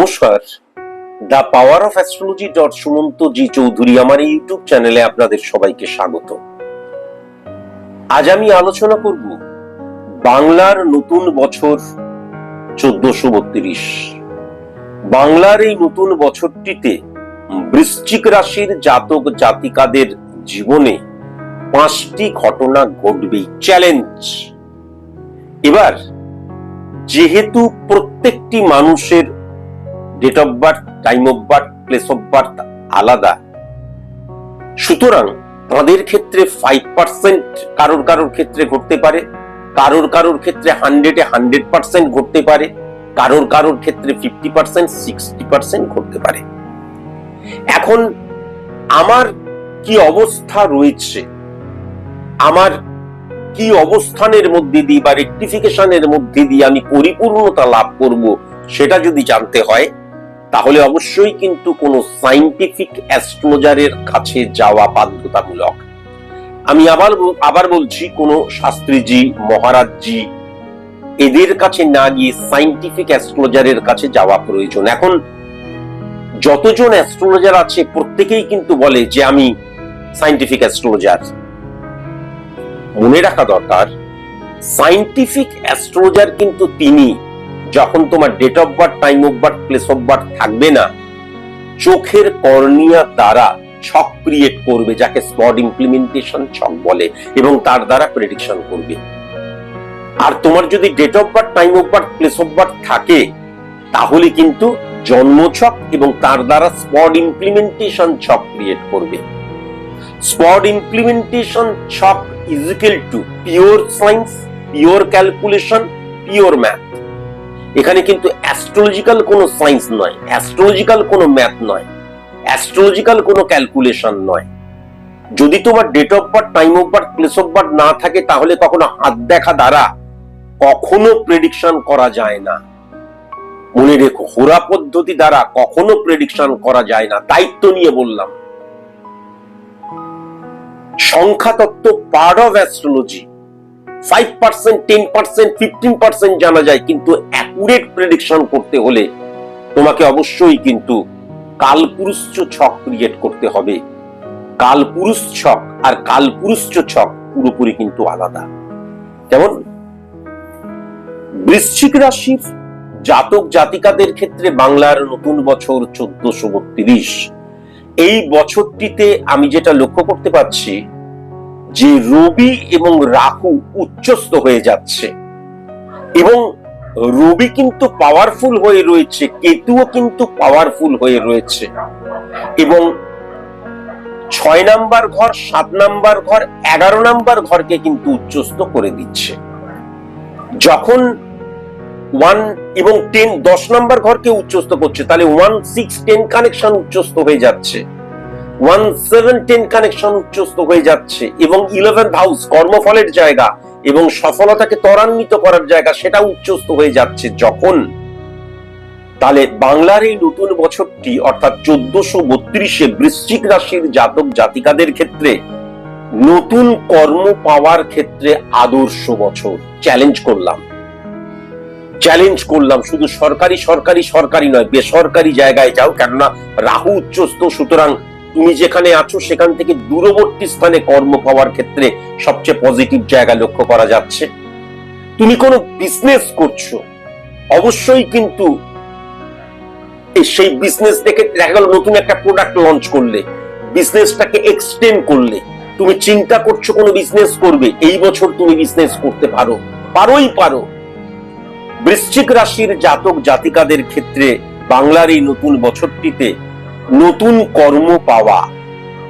নমস্কার। The power of astrology dot Sumanta G Chowdhury আমার YouTube চ্যানেলে আপনাদের সবাইকে স্বাগত। আজ আমি আলোচনা করব বাংলার নতুন বছর চোদ্দশো বত্রিশ। বাংলার এই নতুন বছরটিতে বৃশ্চিক রাশির জাতক জাতিকাদের জীবনে পাঁচটি ঘটনা ঘটবেই চ্যালেঞ্জ এবার যেহেতু প্রত্যেকটি মানুষের date of birth time of birth place of birth আলাদা। সুতরাং তাদের ক্ষেত্রে ফাইভ পার্সেন্ট কারোর কারোর ক্ষেত্রে ঘটতে পারে, কারোর কারোর ক্ষেত্রে হান্ড্রেডে হান্ড্রেড পার্সেন্ট ঘটতে পারে, কারোর কারোর ক্ষেত্রে ফিফটি পার্সেন্ট সিক্সটি পার্সেন্ট ঘটতে পারে। এখন আমার কি অবস্থা রয়েছে? আমার কি অবস্থানের মধ্যে দিয়ে বা রেকটিফিকেশনের মধ্যে দিয়ে আমি পরিপূর্ণতা লাভ করব, সেটা যদি জানতে হয় তাহলে অবশ্যই কিন্তু কোনো সাইন্টিফিক অ্যাস্ট্রোলজারের কাছে যাওয়া বাধ্যতামূলক। আমি আবার আবার বলছি, কোনো শাস্ত্রীজি, মহারাজজি এদের কাছে না গিয়ে সাইন্টিফিক অ্যাস্ট্রোলজারের কাছে যাওয়া প্রয়োজন। এখন যতজন অ্যাস্ট্রোলজার আছে, প্রত্যেকেই কিন্তু বলে যে আমি সাইন্টিফিক অ্যাস্ট্রোলজার মনে রাখা দরকার সাইন্টিফিক অ্যাস্ট্রোলজার কিন্তু তিনি যখন তোমার date of birth time of birth place of birth থাকবে না চোখের কর্নিয়া দ্বারা ছক ক্রিয়েট করবে যাকে স্পট ইমপ্লিমেন্টেশন ছক বলে এবং তার দ্বারা প্রেডিকশন করবে আর তোমার যদি date of birth time of birth place of birth থাকে তাহলে কিন্তু জন্মছক এবং তার দ্বারা স্পট ইমপ্লিমেন্টেশন ছক ক্রিয়েট করবে স্পট ইমপ্লিমেন্টেশন ছক equal to pure science, pure calculation, pure math. এখানে কিন্তু অ্যাস্ট্রোলজিক্যাল কোনো সায়েন্স নয় অ্যাস্ট্রোলজিক্যাল কোনো ম্যাথ নয় অ্যাস্ট্রোলজিক্যাল কোনো ক্যালকুলেশন নয়। যদি তোমার date of birth time of birth place of birth না থাকে, তাহলে কখনো হাত দেখা দ্বারা কখনো প্রেডিকশন করা যায় না। মনে রেখো, হোরা পদ্ধতি দ্বারা কখনো প্রেডিকশন করা যায় না, দায়িত্ব নিয়ে বললাম। সংখ্যা তত্ত্ব part of astrology five percent ten percent fifteen percent জানা যায়, কিন্তু অ্যাকুরেট প্রেডিকশন করতে হলে তোমাকে অবশ্যই কিন্তু ছক ক্রিয়েট করতে হবে। কালপুরুষ ছক আর ছক পুরোপুরি কিন্তু আলাদা। যেমন বৃশ্চিক রাশির জাতক জাতিকাদের ক্ষেত্রে বাংলার নতুন বছর চোদ্দশো বত্রিশ। এই বছরটিতে আমি যেটা লক্ষ্য করতে পারছি যে রবি এবং রাহু উচ্চস্থ হয়ে যাচ্ছে। এবং রবি কিন্তু পাওয়ারফুল হয়ে রয়েছে, কেতুও কিন্তু পাওয়ারফুল হয়ে রয়েছে। এবং ছয় নাম্বার ঘর, সাত নাম্বার ঘর, এগারো নাম্বার ঘরকে কিন্তু উচ্চস্থ করে দিচ্ছে। যখন ওয়ান এবং টেন দশ নাম্বার ঘরকে উচ্চস্থ করছে, তাহলে ওয়ান সিক্স টেন কানেকশন উচ্চস্থ হয়ে যাচ্ছে। ওয়ান সেভেন টেন কানেকশন উচ্চস্থ হয়ে যাচ্ছে এবং ইলেভেন্থ হাউস কর্মফলের জায়গা এবং সফলতাকে ত্বরান্বিত করার জায়গা সেটা উচ্চস্থ হয়ে যাচ্ছে যখন। তাহলে বাংলার এই নতুন বছরটি অর্থাৎ চোদ্দশো বত্রিশে বৃশ্চিক রাশির জাতক জাতিকাদের ক্ষেত্রে নতুন কর্ম পাওয়ার ক্ষেত্রে আদর্শ বছর। চ্যালেঞ্জ করলাম। চ্যালেঞ্জ করলাম শুধু সরকারি সরকারি সরকারি নয়, বেসরকারি জায়গায় যাও, কেননা রাহু উচ্চস্থ, সুতরাং তুমি যেখানে আছো, সেখান থেকে দূরবর্তী স্থানে কর্ম পাওয়ার ক্ষেত্রে সবচেয়ে পজিটিভ জায়গা লক্ষ্য করা যাচ্ছে। তুমি কোনো বিজনেস করছ, অবশ্যই কিন্তু সেই বিজনেস থেকে দেখা গেল নতুন একটা প্রোডাক্ট লঞ্চ করলে বিজনেসটাকে এক্সটেন্ড করলে। তুমি চিন্তা করছ কোনো বিজনেস করবে, এই বছর তুমি বিজনেস করতে পারো, পারোই পারো। বৃশ্চিক রাশির জাতক জাতিকাদের ক্ষেত্রে বাংলার এই নতুন বছরটিতে নতুন কর্ম পাওয়া।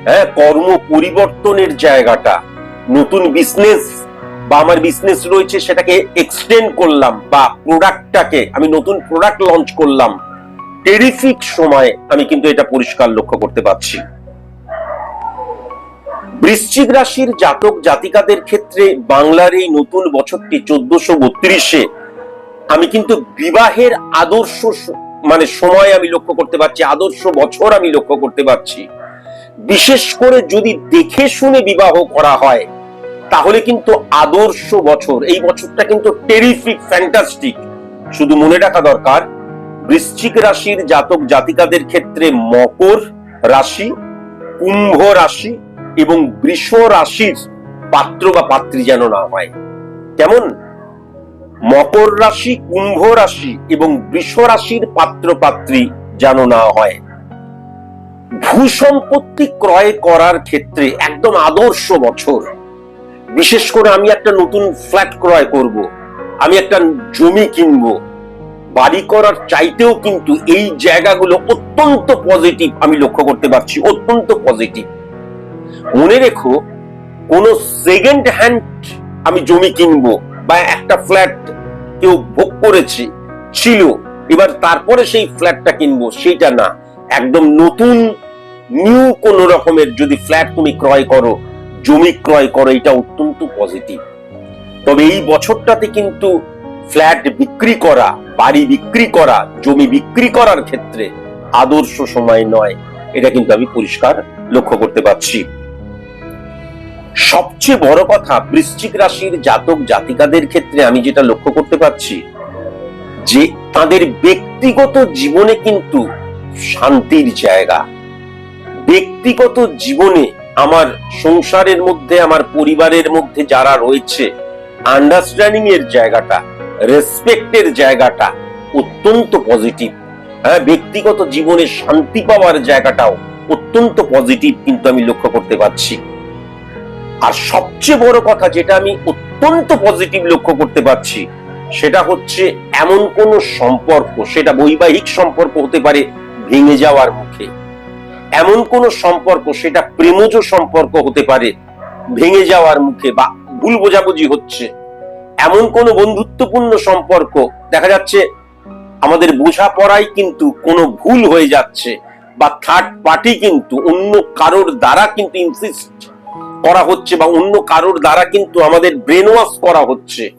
হ্যাঁ কর্ম পরিবর্তনের জায়গাটা। নতুন বিজনেস বা আমার বিজনেস রয়েছে, সেটাকে এক্সটেন্ড করলাম, বা প্রোডাক্টটাকে আমি নতুন প্রোডাক্ট লঞ্চ করলাম। টেরিফিক সময় আমি কিন্তু এটা পরিষ্কার লক্ষ্য করতে পারছি। বৃশ্চিক রাশির জাতক জাতিকাদের ক্ষেত্রে বাংলার এই নতুন বছরটি চোদ্দশো বত্রিশে আমি কিন্তু বিবাহের আদর্শ মানে সময় আমি লক্ষ্য করতে পারছি, আদর্শ বছর আমি লক্ষ্য করতে পারছি। বিশেষ করে যদি দেখে শুনে বিবাহ করা হয়, তাহলে কিন্তু আদর্শ বছর, এই বছরটা কিন্তু টেরিফিক ফ্যান্টাস্টিক শুধু মনে রাখা দরকার, বৃশ্চিক রাশির জাতক জাতিকাদের ক্ষেত্রে মকর রাশি, কুম্ভ রাশি এবং বৃষ রাশির পাত্র বা পাত্রী যেন না হয়। কেমন? মকর রাশি, কুম্ভ রাশি এবং বৃষ রাশির পাত্র পাত্রী যেন না হয়। ভূ সম্পত্তি ক্রয় করার ক্ষেত্রে একদম আদর্শ বছর। বিশেষ করে আমি একটা নতুন ফ্ল্যাট ক্রয় করব, আমি একটা জমি কিনবো। বাড়ি করার চাইতেও কিন্তু এই জায়গাগুলো অত্যন্ত পজিটিভ আমি লক্ষ্য করতে পারছি, অত্যন্ত পজিটিভ মনে রেখো, কোন সেকেন্ড হ্যান্ড আমি জমি কিনবো বা একটা ফ্ল্যাট কেউ ভোগ করেছে ছিল, এবার তারপরে সেই ফ্ল্যাটটা কিনবো সেটা না। একদম নতুন নিউ কোন রকমের যদি ফ্ল্যাট তুমি ক্রয় করো, জমি ক্রয় করো, এটা অত্যন্ত পজিটিভ তবে এই বছরটাতে কিন্তু ফ্ল্যাট বিক্রি করা, বাড়ি বিক্রি করা, জমি বিক্রি করার ক্ষেত্রে আদর্শ সময় নয়। এটা কিন্তু আমি পরিষ্কার লক্ষ্য করতে পারছি। সবচেয়ে বড় কথা বৃশ্চিক রাশির জাতক জাতিকাদের ক্ষেত্রে আমি যেটা লক্ষ্য করতে পারছি, যে তাদের ব্যক্তিগত জীবনে কিন্তু শান্তির জায়গা। ব্যক্তিগত জীবনে আমার সংসারের মধ্যে, আমার পরিবারের মধ্যে যারা রয়েছে আন্ডারস্ট্যান্ডিং এর জায়গাটা রেসপেক্টের জায়গাটা অত্যন্ত পজিটিভ হ্যাঁ ব্যক্তিগত জীবনে শান্তি পাওয়ার জায়গাটাও অত্যন্ত পজিটিভ কিন্তু আমি লক্ষ্য করতে পারছি। আর সবচেয়ে বড় কথা যেটা আমি অত্যন্ত পজিটিভ লক্ষ্য করতে পারছি, সেটা হচ্ছে এমন কোন সম্পর্ক, সেটা বৈবাহিক সম্পর্ক হতে পারে ভেঙে যাওয়ার মুখে। এমন কোন সম্পর্ক, সেটা প্রেমজ সম্পর্ক হতে পারে ভেঙে যাওয়ার মুখে বা ভুল বোঝাবুঝি হচ্ছে। এমন কোন বন্ধুত্বপূর্ণ সম্পর্ক, দেখা যাচ্ছে আমাদের বোঝাপড়াই কিন্তু কোনো ভুল হয়ে যাচ্ছে বা থার্ড পার্টি কিন্তু অন্য কারোর দ্বারা কিন্তু ইনসিস্ট করা হচ্ছে বা অন্য কারোর দ্বারা কিন্তু আমাদের ব্রেন ওয়াশ করা হচ্ছে।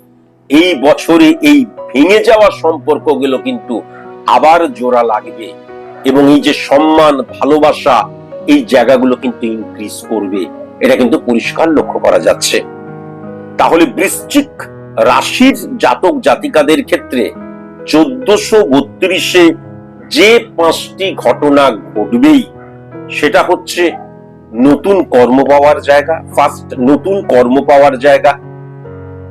এই বছরে এই ভেঙে যাওয়া সম্পর্কগুলো কিন্তু আবার জোড়া লাগবে এবং এই যে সম্মান, ভালোবাসা, এই জায়গাগুলো কিন্তু ইনক্রিজ করবে। এটা কিন্তু পরিষ্কার লক্ষ্য করা যাচ্ছে। তাহলে বৃশ্চিক রাশির জাতক জাতিকাদের ক্ষেত্রে চোদ্দশো বত্রিশে যে পাঁচটি ঘটনা ঘটবেই, সেটা হচ্ছে নতুন কর্ম পাওয়ার জায়গা ফার্স্ট নতুন কর্ম পাওয়ার জায়গা।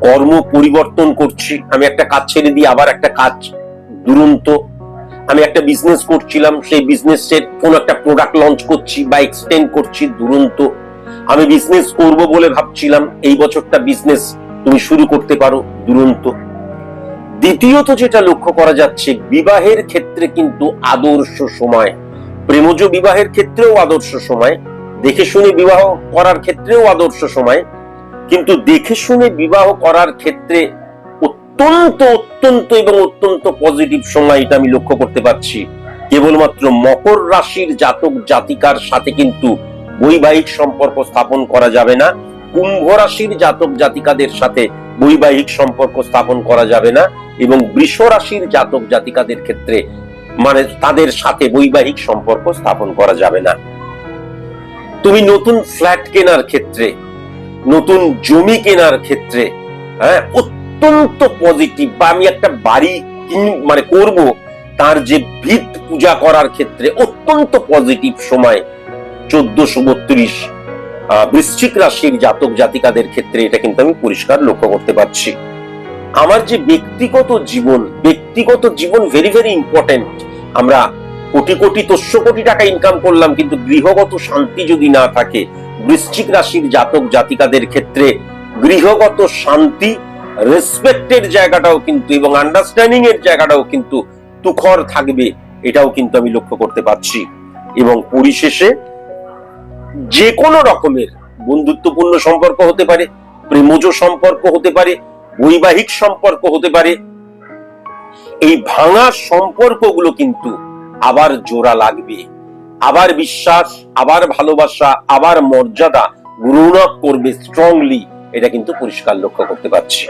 কর্ম পরিবর্তন করছি, আমি একটা কাজ ছেড়ে দিয়ে আবার একটা কাজ দুরন্ত। আমি একটা বিজনেস করছিলাম, সেই বিজনেসের কোন একটা প্রোডাক্ট লঞ্চ করছি বা এক্সটেন্ড করছি দুরন্ত। আমি বিজনেস করব বলে ভাবছিলাম, এই বছরটা বিজনেস তুমি শুরু করতে পারো দুরন্ত। দ্বিতীয়ত যেটা লক্ষ্য করা যাচ্ছে, বিবাহের ক্ষেত্রে কিন্তু আদর্শ সময়। প্রেমজ বিবাহের ক্ষেত্রেও আদর্শ সময়। দেখে শুনে বিবাহ করার ক্ষেত্রেও আদর্শ সময়, কিন্তু দেখে শুনে বিবাহ করার ক্ষেত্রে অত্যন্ত অত্যন্ত এবং অত্যন্ত পজিটিভ সময় এটা আমি লক্ষ্য করতে পারছি। কেবলমাত্র মকর রাশির জাতক জাতিকার সাথে কিন্তু বৈবাহিক সম্পর্ক স্থাপন করা যাবে না, কুম্ভ রাশির জাতক জাতিকাদের সাথে বৈবাহিক সম্পর্ক স্থাপন করা যাবে না এবং বৃষ রাশির জাতক জাতিকাদের ক্ষেত্রে মানে তাদের সাথে বৈবাহিক সম্পর্ক স্থাপন করা যাবে না। তুমি নতুন ফ্ল্যাট কেনার ক্ষেত্রে, নতুন জমি কেনার ক্ষেত্রে হ্যাঁ অত্যন্ত পজিটিভ বা আমি একটা বাড়ি মানে করব, তার যে ভিত পূজা করার ক্ষেত্রে অত্যন্ত পজিটিভ সময় চোদ্দশো বত্রিশ বৃশ্চিক রাশির জাতক জাতিকাদের ক্ষেত্রে এটা কিন্তু আমি পরিষ্কার লক্ষ্য করতে পারছি। আমার যে ব্যক্তিগত জীবন ব্যক্তিগত জীবন ভেরি ভেরি ইম্পর্টেন্ট আমরা কোটি কোটি তস্য কোটি টাকা ইনকাম করলাম, কিন্তু গৃহগত শান্তি যদি না থাকে, বৃশ্চিক রাশির জাতক জাতিকাদের ক্ষেত্রে গৃহগত শান্তি রেসপেক্টের জায়গাটাও কিন্তু এবং আন্ডারস্ট্যান্ডিং এর জায়গাটাও কিন্তু তুখর থাকবে, এটাও কিন্তু আমি লক্ষ্য করতে পারছি। এবং পরিশেষে যে কোনো রকমের বন্ধুত্বপূর্ণ সম্পর্ক হতে পারে, প্রেমজ সম্পর্ক হতে পারে, বৈবাহিক সম্পর্ক হতে পারে, এই ভাঙা সম্পর্কগুলো কিন্তু আবার জোড়া লাগবে। আবার বিশ্বাস, আবার ভালোবাসা, আবার মর্যাদা গ্রহণ করবে স্ট্রংলি এটা কিন্তু পরিষ্কার লক্ষ্য করতে পারছি।